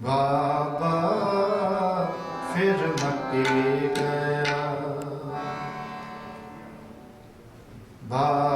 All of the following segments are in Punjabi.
ਬਾਬਾ ਫਿਰ ਮੱਕੇ ਗਿਆ। ਬਾਬਾ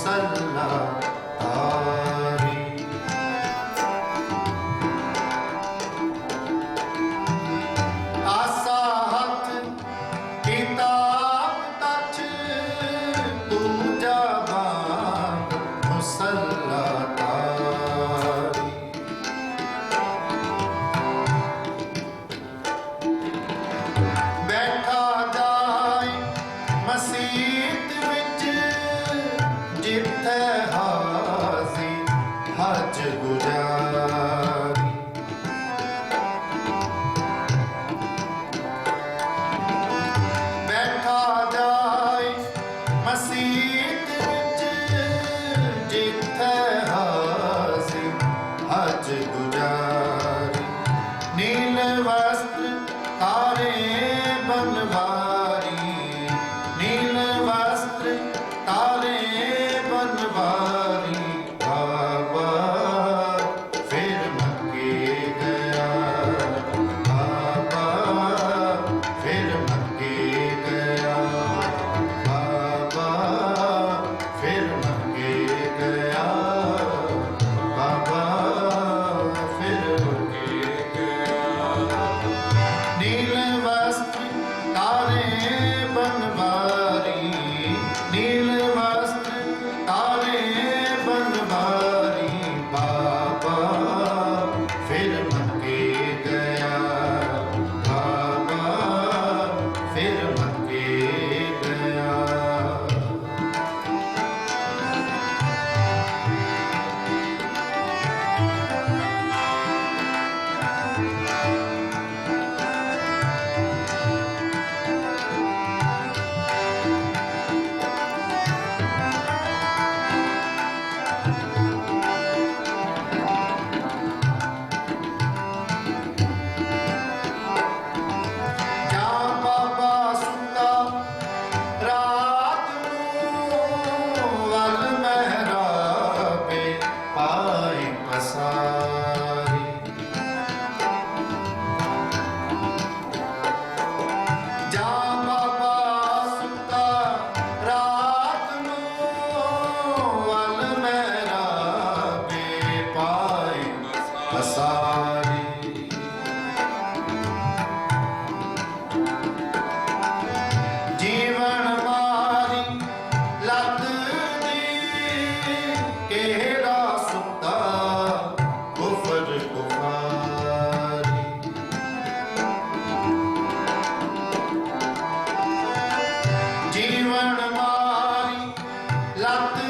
ਸੱਲਾ ਤਾਰੀ ਆਸਾ ਤੂੰ ਜਾਵਾ ਹਜ ਗੁਜਾਰ ਬੈਠਾ ਜਾਏ ਮਸੀਤ ਵਿੱਚ ਜਿੱਥੇ ਹਾਜ਼ੀ ਹਜ ਗੁਜਾਰ লাভ